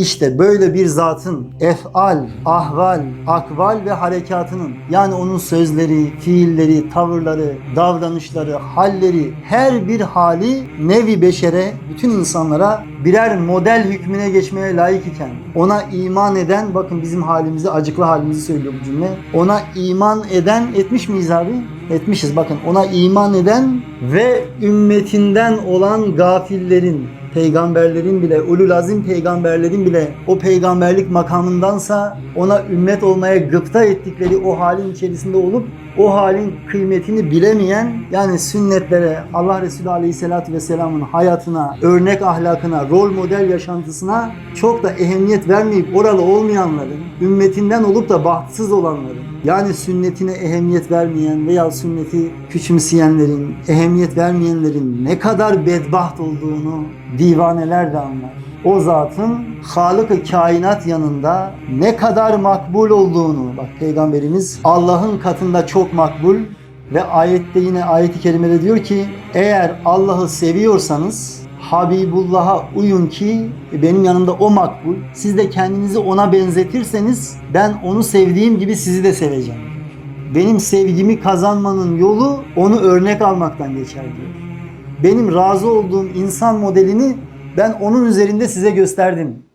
İşte böyle bir zatın efal, ahval, akval ve harekatının yani onun sözleri, fiilleri, tavırları, davranışları, halleri her bir hali nevi beşere, bütün insanlara birer model hükmüne geçmeye layık iken ona iman eden, bakın bizim halimizi, acıklı halimizi söylüyor bu cümle. Ona iman eden etmiş miyiz abi? Etmişiz bakın ona iman eden ve ümmetinden olan gafillerin peygamberlerin bile, ulul azim peygamberlerin bile o peygamberlik makamındansa ona ümmet olmaya gıpta ettikleri o halin içerisinde olup o halin kıymetini bilemeyen yani sünnetlere, Allah Resulü Aleyhisselatü Vesselam'ın hayatına, örnek ahlakına, rol model yaşantısına çok da ehemmiyet vermeyip oralı olmayanların, ümmetinden olup da bahtsız olanların, yani sünnetine ehemmiyet vermeyen veya sünneti küçümseyenlerin, ehemmiyet vermeyenlerin ne kadar bedbaht olduğunu divaneler de anlar. O zatın Halık-ı kainat yanında ne kadar makbul olduğunu, bak Peygamberimiz Allah'ın katında çok makbul ve ayette yine ayeti kerimede diyor ki eğer Allah'ı seviyorsanız Habibullah'a uyun ki benim yanımda o makbul. Siz de kendinizi ona benzetirseniz ben onu sevdiğim gibi sizi de seveceğim. Benim sevgimi kazanmanın yolu onu örnek almaktan geçer diyor. Benim razı olduğum insan modelini ben onun üzerinde size gösterdim.